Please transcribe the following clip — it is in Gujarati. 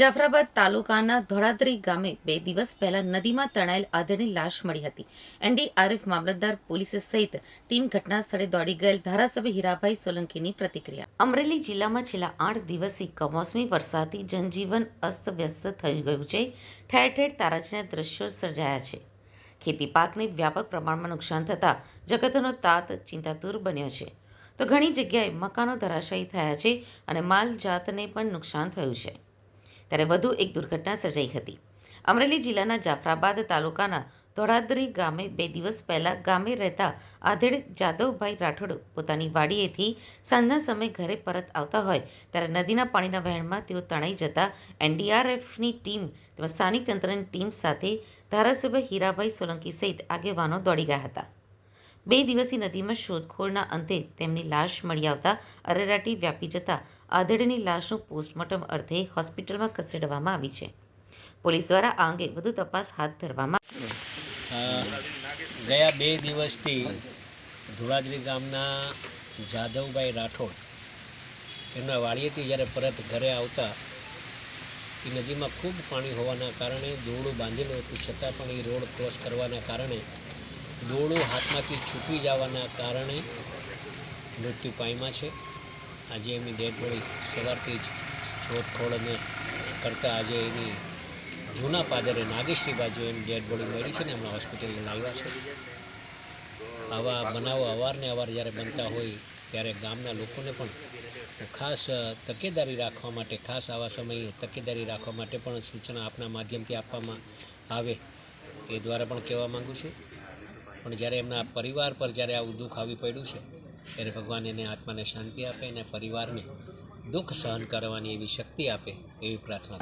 જાફરાબાદ તાલુકાના ધોળાદરી ગામે બે દિવસ પહેલા નદીમાં તણાયેલ આધેડની લાશ મળી હતી. એનડીઆરએફ મામલતદાર પોલીસે સહિત ટીમ ઘટના સ્થળે દોડી ગયેલ ધારાસભ્ય હીરાભાઈ સોલંકીની પ્રતિક્રિયા. અમરેલી જિલ્લામાં છેલ્લા આઠ દિવસથી કમોસમી વરસાદથી જનજીવન અસ્તવ્યસ્ત થઈ ગયું છે. ઠેર ઠેર તારાજીના દ્રશ્યો સર્જાયા છે. ખેતી પાકને વ્યાપક પ્રમાણમાં નુકસાન થતાં જગતનો તાત ચિંતાતુર બન્યો છે. તો ઘણી જગ્યાએ મકાનો ધરાશાયી થયા છે અને માલજાતને પણ નુકસાન થયું છે. ત્યારે વધુ એક દુર્ઘટના સર્જાઈ હતી. અમરેલી જિલ્લાના જાફરાબાદ તાલુકાના ધોળાદરી ગામે બે દિવસ પહેલાં ગામે રહેતા આધેડ જાદવભાઈ રાઠોડ પોતાની વાડીએથી સાંજના સમયે ઘરે પરત આવતા હોય ત્યારે નદીના પાણીના વહેણમાં તેઓ તણાઈ જતા એનડીઆરએફની ટીમ તેમજ સ્થાનિક તંત્રની ટીમ સાથે ધારાસભ્ય હીરાભાઈ સોલંકી સહિત આગેવાનો દોડી ગયા હતા. બે દિવસથી નદીમાં શોધખોળના અંતે તેમની લાશ મળી આવતા અરેરાટી વ્યાપી જતા આધેડની લાશનું પોસ્ટમોર્ટમ અર્થે હોસ્પિટલમાં ખસેડવામાં આવી છે. પોલીસ દ્વારા આ અંગે વધુ તપાસ હાથ ધરવામાં ગયા બે દિવસથી ધુળાદરી ગામના જાધવભાઈ રાઠોડ, એમના વાડીએથી જ્યારે પરત ઘરે આવતા, એ નદીમાં ખૂબ પાણી હોવાના કારણે દોરડું બાંધેલું હતું. છતાં પણ એ રોડ ક્રોસ કરવાના કારણે દોરડું હાથમાંથી છૂટી જવાના કારણે મૃત્યુ પામ્યા છે. આજે એમની ડેડ બોડી સવારથી જ શોધખોળને કરતાં આજે એની જૂના પાદરે નાગેશ્રી બાજુ એની ડેડ બોડી મળી છે ને હમણાં હોસ્પિટલે લાવ્યા છે. આવા બનાવો અવારને અવાર જ્યારે બનતા હોય ત્યારે ગામના લોકોને પણ ખાસ તકેદારી રાખવા માટે, ખાસ આવા સમયે તકેદારી રાખવા માટે પણ સૂચના આપના માધ્યમથી આપવામાં આવે એ દ્વારા પણ કહેવા માગું છું. પણ જ્યારે એમના પરિવાર પર જ્યારે આવું દુઃખ આવી પડ્યું છે, ત્યારે ભગવાન એને આત્માને શાંતિ આપે અને પરિવારને દુઃખ સહન કરવાની એવી શક્તિ આપે એવી પ્રાર્થના